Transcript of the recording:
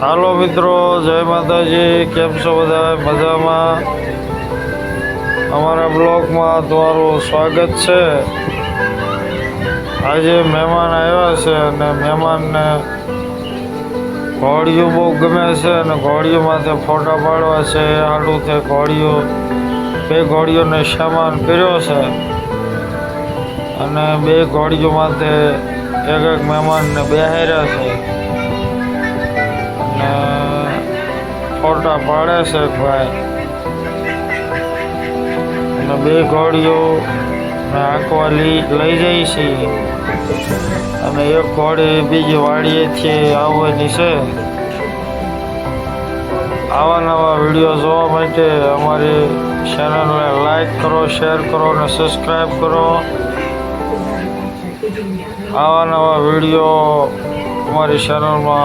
હાલો મિત્રો, જય માતાજી, કેમ છો બધા? મજામાં? અમારા બ્લોગમાં તમારું સ્વાગત છે. આજે મહેમાન આવ્યા છે અને મહેમાનને ઘોડીઓ બહુ ગમે છે અને ઘોડીઓ માથે ફોટા પાડવા છે. એ તે ઘોડીઓ બે ઘોડીઓને સામાન કર્યો છે અને બે ઘોડીઓ માથે એક એક મહેમાનને બેહાર્યા છે. ફોટા પાડે છે ભાઈ. અને બે ઘોડીઓ ને આંકવા લઈ જઈ છીએ. અને એક ઘોડી બીજી વાડીએથી આવવાની છે. આવા નવા વીડિયો જોવા માટે અમારી ચેનલને લાઈક કરો, શેર કરો અને સબસ્ક્રાઈબ કરો. આવા નવા વીડિયો અમારી ચેનલમાં